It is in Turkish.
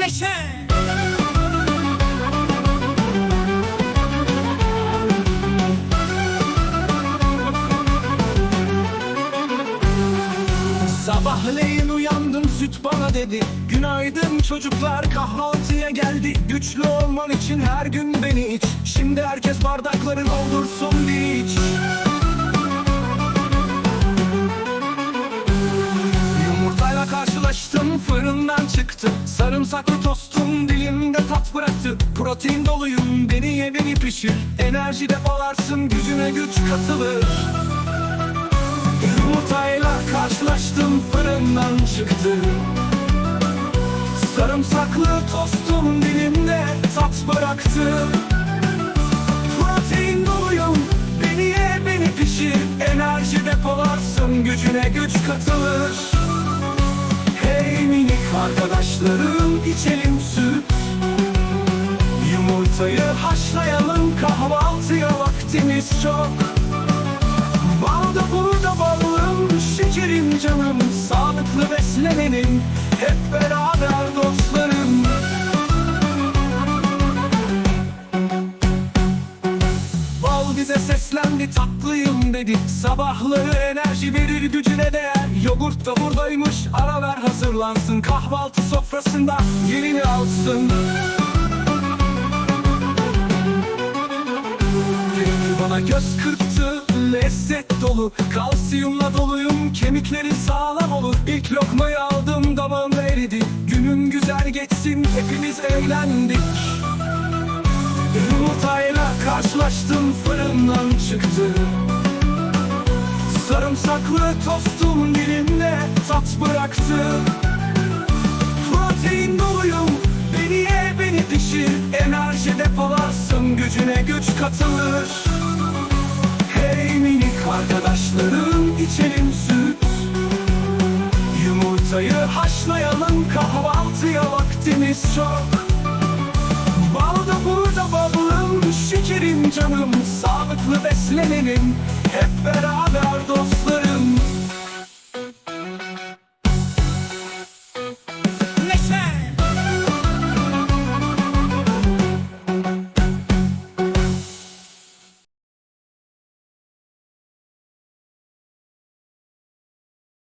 neşe. Sabahleyin uyandım süt bana dedi. Günaydın çocuklar kahvaltıya geldi. Güçlü olman için her gün beni iç. Şimdi herkes bardakları doldursun bir iç fırından çıktı. Sarımsaklı tostum dilimde tat bıraktı. Protein doluyum beni ye beni pişir. Enerji depolarsın gücüne güç katılır. Yumurtayla karşılaştım fırından çıktı. Sarımsaklı tostum dilimde tat bıraktı. Protein doluyum beni ye beni pişir. Enerji depolarsın gücüne güç katılır arkadaşlarım içelim süt. Yumurtayı haşlayalım kahvaltıya vaktimiz çok. Balda burada balım şekerim canım Sağlıklı beslenelim. Hep beraber dostlarım. Bal bize seslendi tatlıyım dedi Sabahları enerji verir gücüne değer. Yoğurt da buradaymış ara ver hazırlansın. Kahvaltı sofrasında yerini alsın. Bana göz kırptı lezzet dolu. Kalsiyumla doluyum kemiklerin sağlam olur. İlk lokmayı aldım damağımda eridi. Günün güzel geçsin hepimiz eğlendik. Yumurtayla karşılaştım fırından çıktı Sarımsaklı tostum dilimde tat bıraktı. Protein doluyum beni ye beni pişir. Enerji depolarsın gücüne güç katılır. Hey minik arkadaşlarım içelim süt. Yumurtayı haşlayalım kahvaltıya vaktimiz çok. Bal da burada balım şekerim canım Sağlıklı beslenelim. Hep beraber